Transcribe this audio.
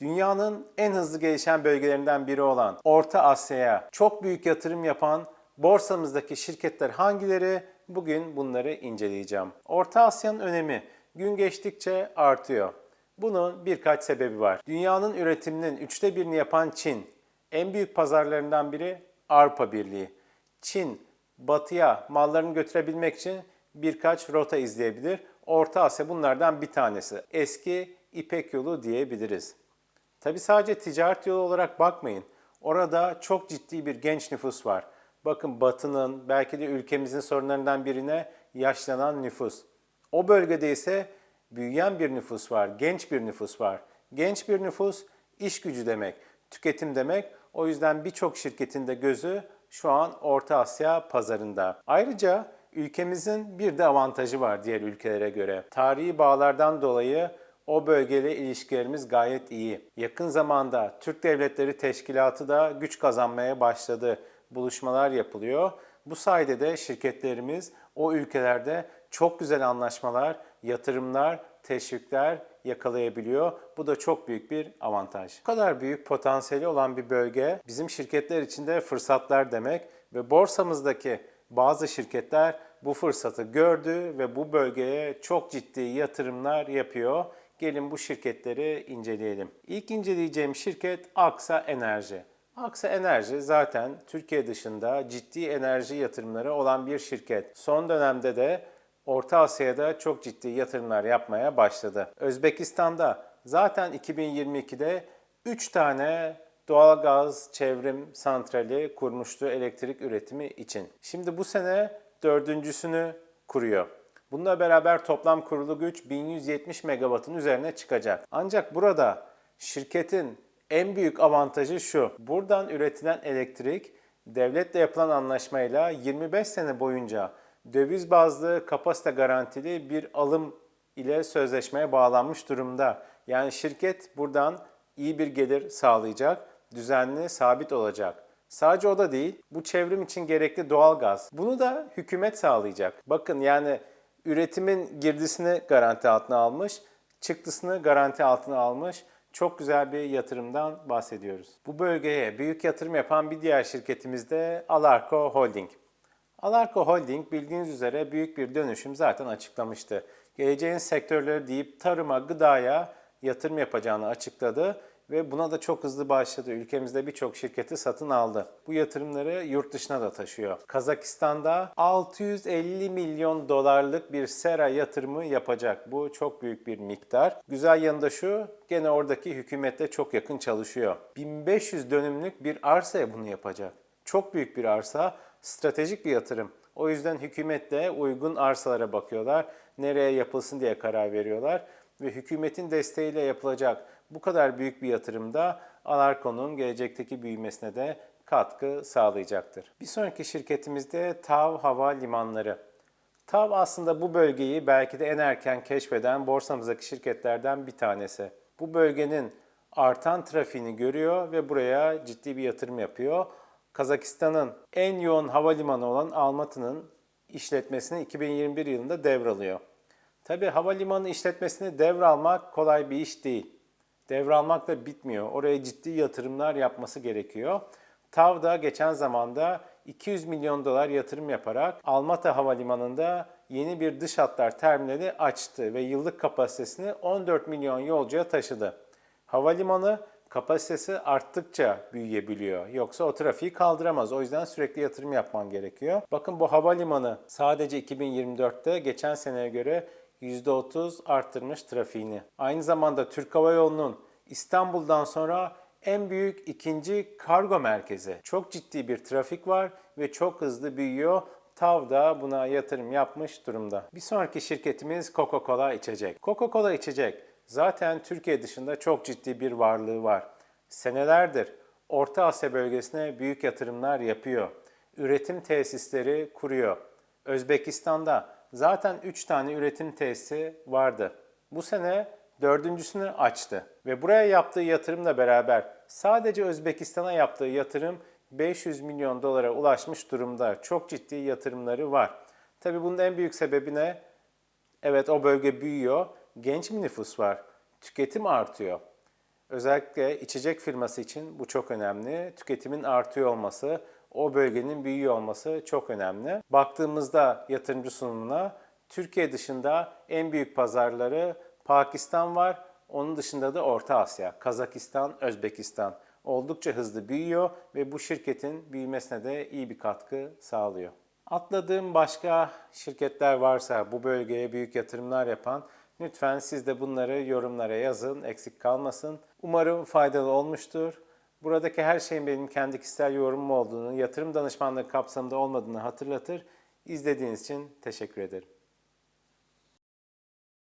Dünyanın en hızlı gelişen bölgelerinden biri olan Orta Asya'ya çok büyük yatırım yapan borsamızdaki şirketler hangileri? Bugün bunları inceleyeceğim. Orta Asya'nın önemi gün geçtikçe artıyor. Bunun birkaç sebebi var. Dünyanın üretiminin üçte birini yapan Çin, en büyük pazarlarından biri Avrupa Birliği. Çin, batıya mallarını götürebilmek için birkaç rota izleyebilir. Orta Asya bunlardan bir tanesi. Eski İpek yolu diyebiliriz. Tabi sadece ticaret yolu olarak bakmayın. Orada çok ciddi bir genç nüfus var. Bakın Batı'nın belki de ülkemizin sorunlarından birine yaşlanan nüfus. O bölgede ise büyüyen bir nüfus var, genç bir nüfus var. Genç bir nüfus iş gücü demek, tüketim demek. O yüzden birçok şirketin de gözü şu an Orta Asya pazarında. Ayrıca ülkemizin bir de avantajı var diğer ülkelere göre. Tarihi bağlardan dolayı o bölgeyle ilişkilerimiz gayet iyi. Yakın zamanda Türk Devletleri Teşkilatı da güç kazanmaya başladı. Buluşmalar yapılıyor. Bu sayede de şirketlerimiz o ülkelerde çok güzel anlaşmalar, yatırımlar, teşvikler yakalayabiliyor. Bu da çok büyük bir avantaj. Bu kadar büyük potansiyeli olan bir bölge bizim şirketler için de fırsatlar demek ve borsamızdaki bazı şirketler bu fırsatı gördü ve bu bölgeye çok ciddi yatırımlar yapıyor. Gelin bu şirketleri inceleyelim. İlk inceleyeceğim şirket Aksa Enerji. Aksa Enerji zaten Türkiye dışında ciddi enerji yatırımları olan bir şirket. Son dönemde de Orta Asya'da çok ciddi yatırımlar yapmaya başladı. Özbekistan'da zaten 2022'de 3 tane doğalgaz çevrim santrali kurmuştu elektrik üretimi için. Şimdi bu sene dördüncüsünü kuruyor. Bununla beraber toplam kurulu güç 1170 megawattın üzerine çıkacak. Ancak burada şirketin en büyük avantajı şu. Buradan üretilen elektrik devletle yapılan anlaşmayla 25 sene boyunca döviz bazlı kapasite garantili bir alım ile sözleşmeye bağlanmış durumda. Yani şirket buradan iyi bir gelir sağlayacak, düzenli, sabit olacak. Sadece o da değil, bu çevrim için gerekli doğal gaz. Bunu da hükümet sağlayacak. Bakın yani üretimin girdisini garanti altına almış, çıktısını garanti altına almış. Çok güzel bir yatırımdan bahsediyoruz. Bu bölgeye büyük yatırım yapan bir diğer şirketimiz de Alarko Holding. Alarko Holding bildiğiniz üzere büyük bir dönüşüm zaten açıklamıştı. Geleceğin sektörleri deyip tarıma, gıdaya yatırım yapacağını açıkladı ve buna da çok hızlı başladı. Ülkemizde birçok şirketi satın aldı. Bu yatırımları yurt dışına da taşıyor. Kazakistan'da 650 milyon dolarlık bir sera yatırımı yapacak. Bu çok büyük bir miktar. Güzel yanı da şu, gene oradaki hükümetle çok yakın çalışıyor. 1500 dönümlük bir arsaya bunu yapacak. Çok büyük bir arsa, stratejik bir yatırım. O yüzden hükümetle uygun arsalara bakıyorlar. Nereye yapılsın diye karar veriyorlar. Ve hükümetin desteğiyle yapılacak bu kadar büyük bir yatırımda Alarko'nun gelecekteki büyümesine de katkı sağlayacaktır. Bir sonraki şirketimizde TAV Hava Limanları. TAV aslında bu bölgeyi belki de en erken keşfeden borsamızdaki şirketlerden bir tanesi. Bu bölgenin artan trafiğini görüyor ve buraya ciddi bir yatırım yapıyor. Kazakistan'ın en yoğun havalimanı olan Almatı'nın işletmesini 2021 yılında devralıyor. Tabi havalimanı işletmesini devralmak kolay bir iş değil. Devralmak da bitmiyor. Oraya ciddi yatırımlar yapması gerekiyor. TAV da geçen zamanda 200 milyon dolar yatırım yaparak Almatı Havalimanı'nda yeni bir dış hatlar terminali açtı ve yıllık kapasitesini 14 milyon yolcuya taşıdı. Havalimanı kapasitesi arttıkça büyüyebiliyor. Yoksa o trafiği kaldıramaz. O yüzden sürekli yatırım yapman gerekiyor. Bakın bu havalimanı sadece 2024'te geçen seneye göre %30 arttırmış trafiğini. Aynı zamanda Türk Hava Yolu'nun İstanbul'dan sonra en büyük ikinci kargo merkezi. Çok ciddi bir trafik var ve çok hızlı büyüyor. TAV da buna yatırım yapmış durumda. Bir sonraki şirketimiz Coca-Cola içecek. Coca-Cola içecek zaten Türkiye dışında çok ciddi bir varlığı var. Senelerdir Orta Asya bölgesine büyük yatırımlar yapıyor. Üretim tesisleri kuruyor. Özbekistan'da zaten 3 tane üretim tesisi vardı. Bu sene dördüncüsünü açtı ve buraya yaptığı yatırımla beraber sadece Özbekistan'a yaptığı yatırım 500 milyon dolara ulaşmış durumda. Çok ciddi yatırımları var. Tabii bunun en büyük sebebi ne? Evet o bölge büyüyor, genç bir nüfus var, tüketim artıyor. Özellikle içecek firması için bu çok önemli. Tüketimin artıyor olması, o bölgenin büyüyor olması çok önemli. Baktığımızda yatırımcı sunumuna Türkiye dışında en büyük pazarları Pakistan var. Onun dışında da Orta Asya, Kazakistan, Özbekistan oldukça hızlı büyüyor ve bu şirketin büyümesine de iyi bir katkı sağlıyor. Atladığım başka şirketler varsa bu bölgeye büyük yatırımlar yapan lütfen siz de bunları yorumlara yazın, eksik kalmasın. Umarım faydalı olmuştur. Buradaki her şeyin benim kendi kişisel yorumum olduğunu, yatırım danışmanlığı kapsamında olmadığını hatırlatır. İzlediğiniz için teşekkür ederim.